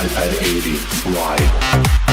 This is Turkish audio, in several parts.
I've had 80. Why?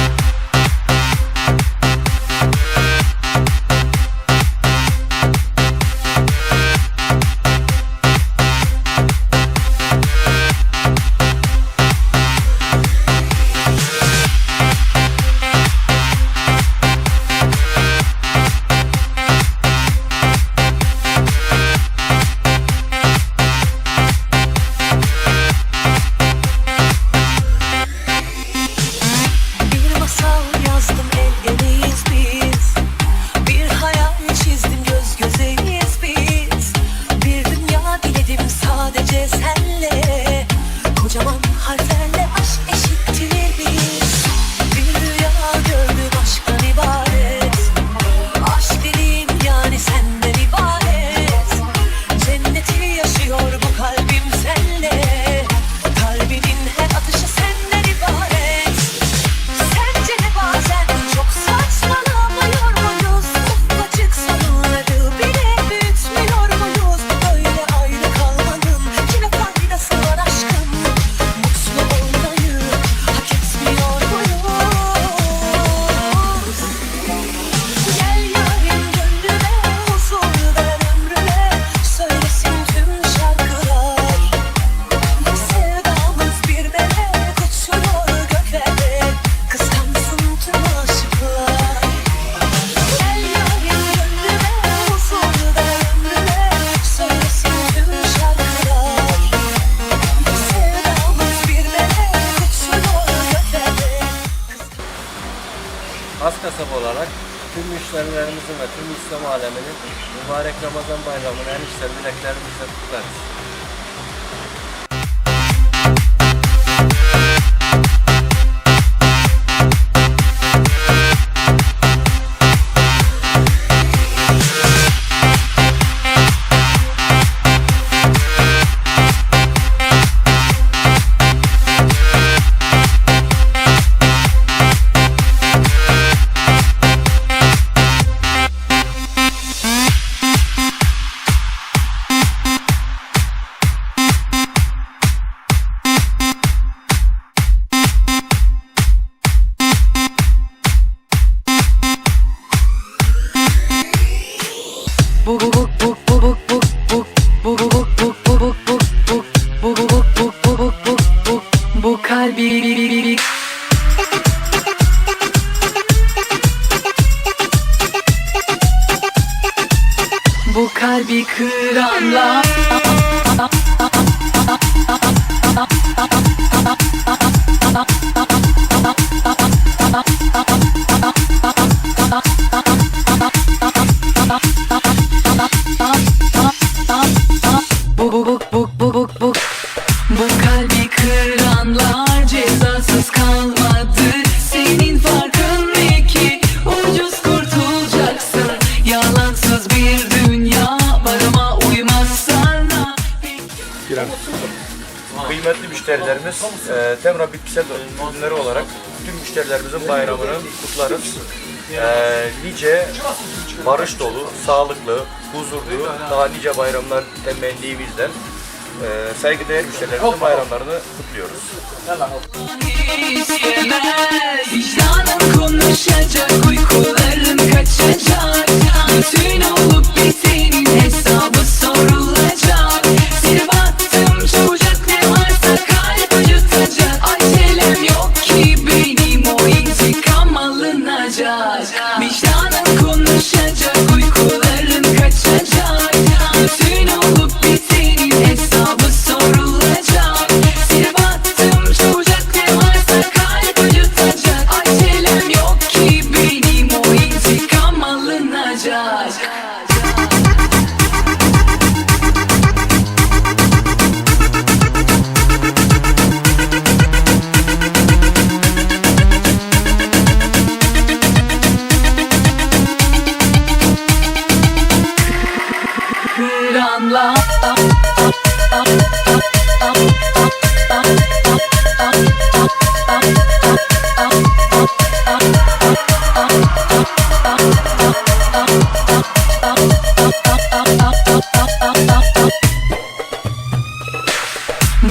Tüm müşterilerimizin ve tüm İslam aleminin mübarek Ramazan bayramını en içten dileklerimizle kutlarız. Müşterilerimiz e, Temra bitkisel ürünleri olarak tüm müşterilerimizin bayramını kutlarız. E, nice barış dolu, sağlıklı, huzurlu, daha nice bayramlar temennimizden e, saygıdeğer müşterilerimizin bayramlarını kutluyoruz. istemez olup bitenin hesabı sorulacak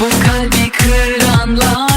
Bu kalbi kıranlar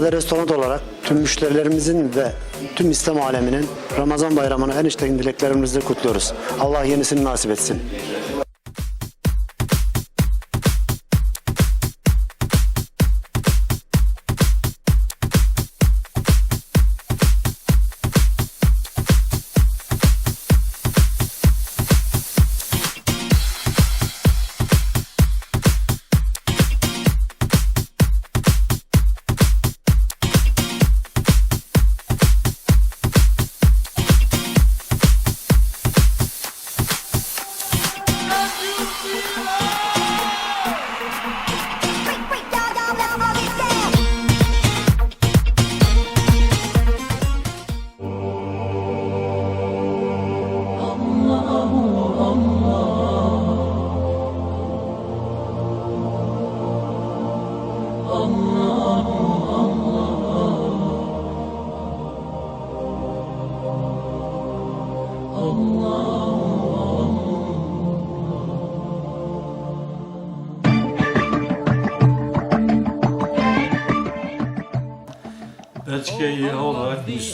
Beyzade Restoran olarak tüm müşterilerimizin ve tüm İslam aleminin Ramazan bayramını en içten dileklerimizle kutluyoruz. Allah yenisini nasip etsin.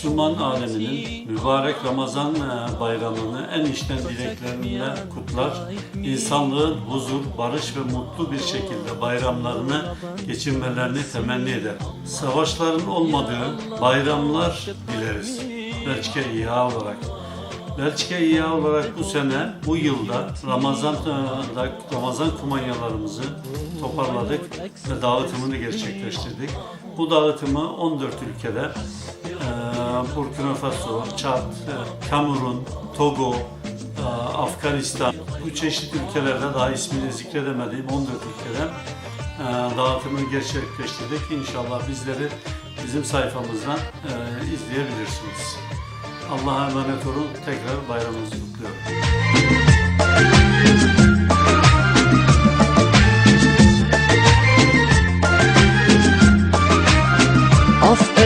Müslüman aleminin mübarek Ramazan e, bayramını en içten dileklerimle kutlar. İnsanlığın huzur, barış ve mutlu bir şekilde bayramlarını geçirmelerini temenni eder. Savaşların olmadığı bayramlar dileriz. Belçika İHA olarak. Belçika İYA olarak bu sene, bu yılda Ramazan'da Ramazan kumanyalarımızı toparladık ve dağıtımını gerçekleştirdik. Bu dağıtımı 14 ülkede e, Burkina Faso, Çad, e, Kamerun, Togo, e, Afganistan bu çeşit ülkelerde daha ismini zikredemediğim 14 ülkeden e, dağıtımını gerçekleştirdik. İnşallah bizleri bizim sayfamızdan izleyebilirsiniz. Allah'a emanet olun. Tekrar bayramınızı kutluyorum.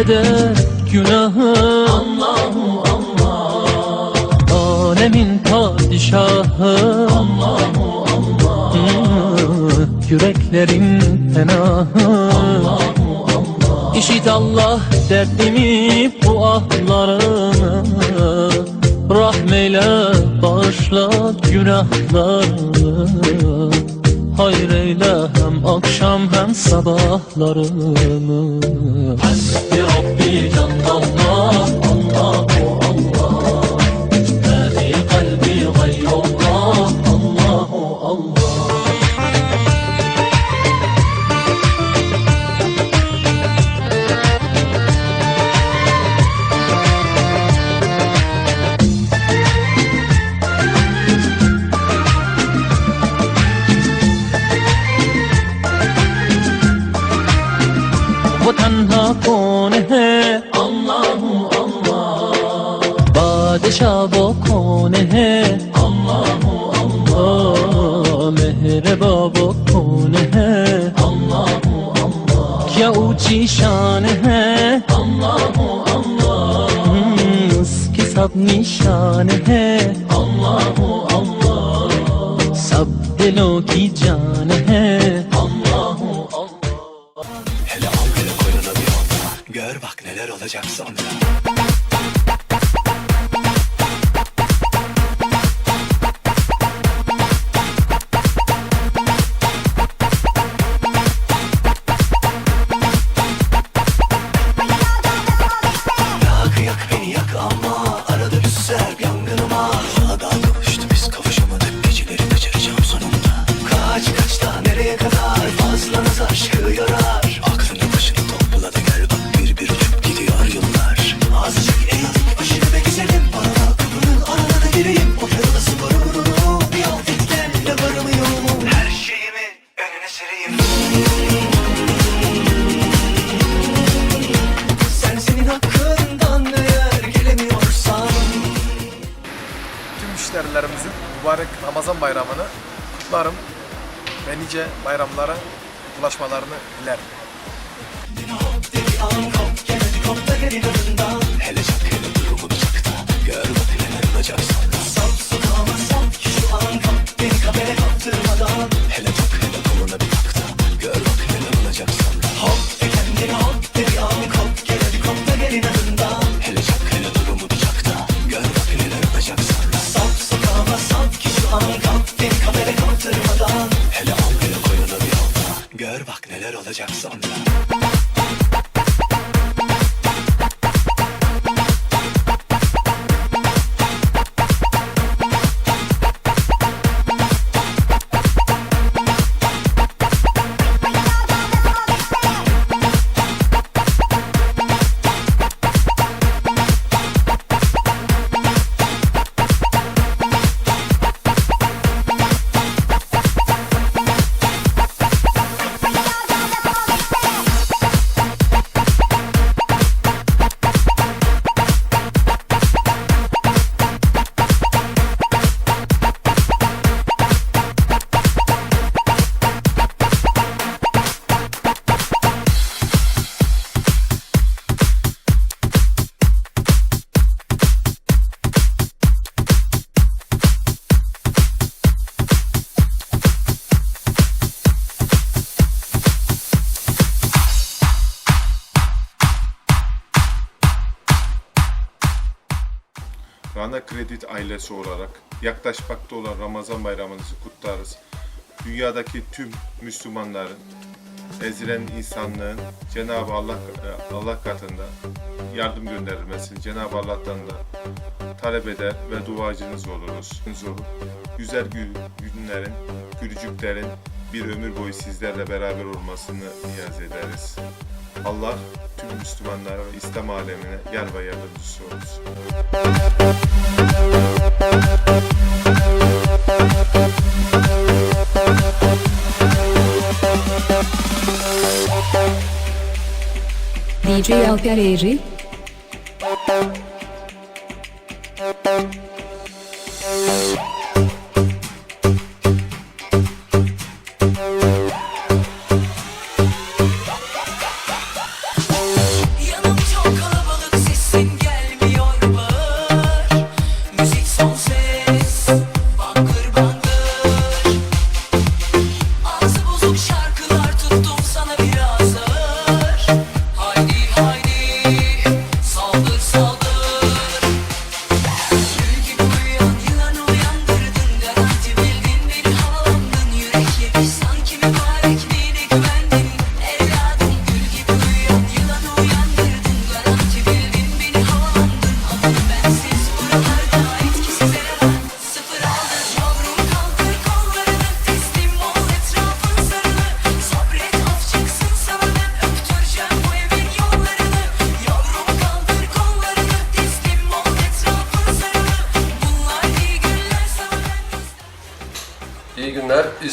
affeder günahı padişahı Allahu Allah Yüreklerin penahı. Allahu Allah İşit Allah derdimi bu ahlarımı. Rahmeyle bağışla günahlarımı. Hayır eyle hem akşam hem sabahlarımı. Hasbi Rabbi Allah nice bayramlara ulaşmalarını dilerim. Hele çak hele durumunu çak Gör bak neler olacak Rana Kredit ailesi olarak yaklaşmakta olan Ramazan bayramınızı kutlarız. Dünyadaki tüm Müslümanların, ezilen insanlığın Cenab-ı Allah, e, Allah katında yardım gönderilmesini Cenab-ı Allah'tan da talep eder ve duacınız oluruz. Güzel günlerin, gülücüklerin bir ömür boyu sizlerle beraber olmasını niyaz ederiz. Allah tüm Müslümanlara ve İslam alemine yar ve yardımcısı olsun. DJ Alper Eğri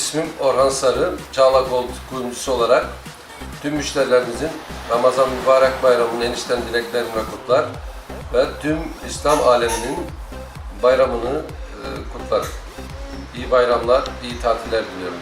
İsmim Orhan Sarı. Çağla Gold kuyumcusu olarak tüm müşterilerimizin Ramazan Mübarek Bayramı'nın enişten dileklerini kutlar ve tüm İslam aleminin bayramını e, kutlar. İyi bayramlar, iyi tatiller diliyorum.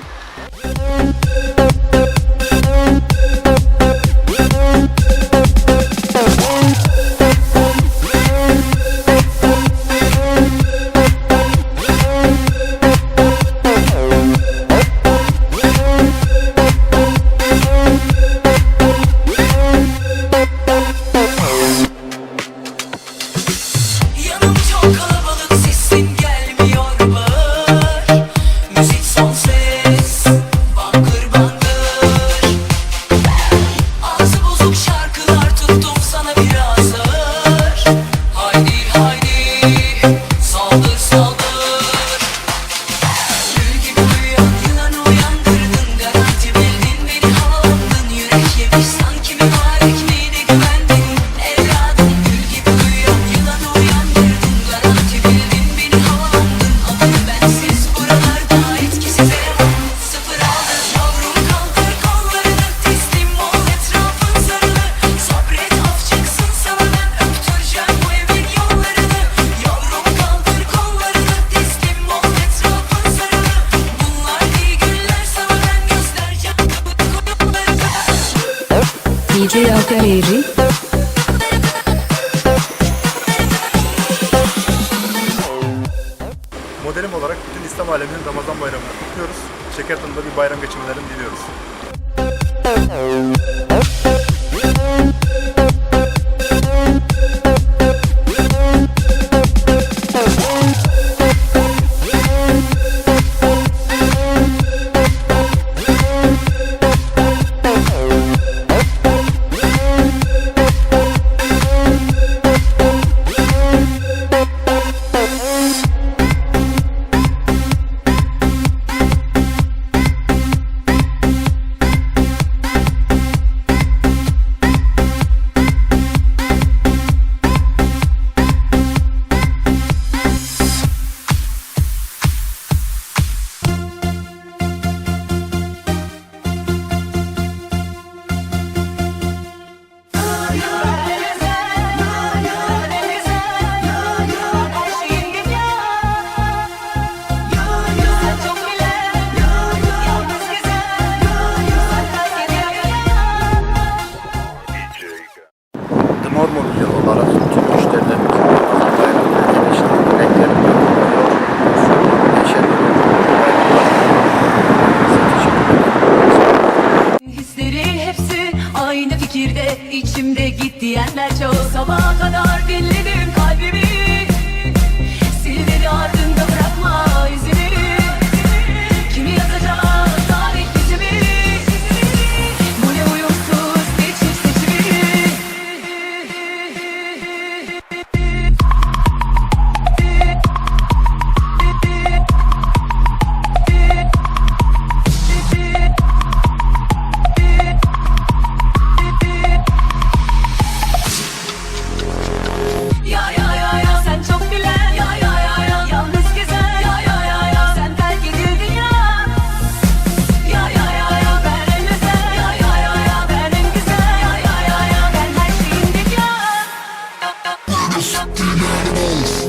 bir de içimde git diyenler çok Sabaha kadar dinledim.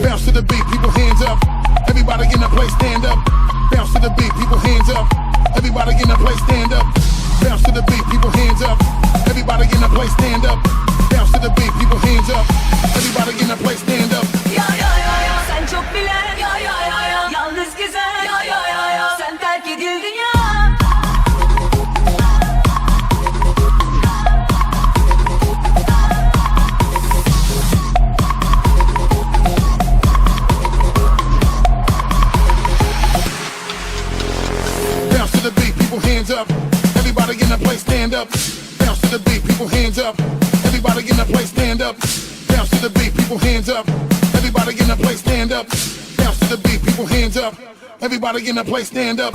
Bounce to the beat, people hands up. Everybody in the place stand up. Bounce to the beat, people hands up. Everybody in the place stand up. Bounce to the beat, people hands up. Everybody in the place stand up. Bounce to the beat, people hands up. Everybody in the place stand up. Yo yo yo yo, sen çok bilen. Yo yo yo. Stand up. Bounce to the beat, people hands up. Everybody in the place stand up. Bounce to the beat, people hands up. Everybody in the place stand up. Bounce to the beat, people hands up. Everybody in the place stand up.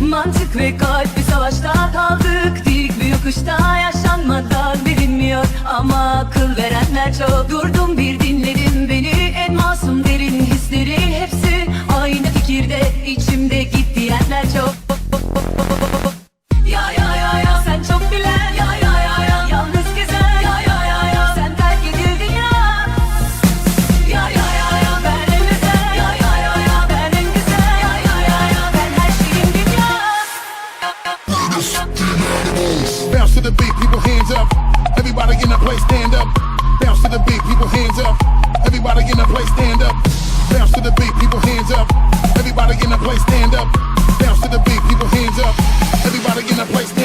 Mantık ve kalp bir savaşta kaldık Dik bir yokuşta yaşanmadan bilinmiyor Ama akıl verenler çok Durdum bir dinledim beni En masum derin hisleri hepsi Aynı fikirde içimde Everybody in the place stand up. Bounce to the beat, people hands up. Everybody in the place stand up. Bounce to the beat, people hands up. Everybody in the place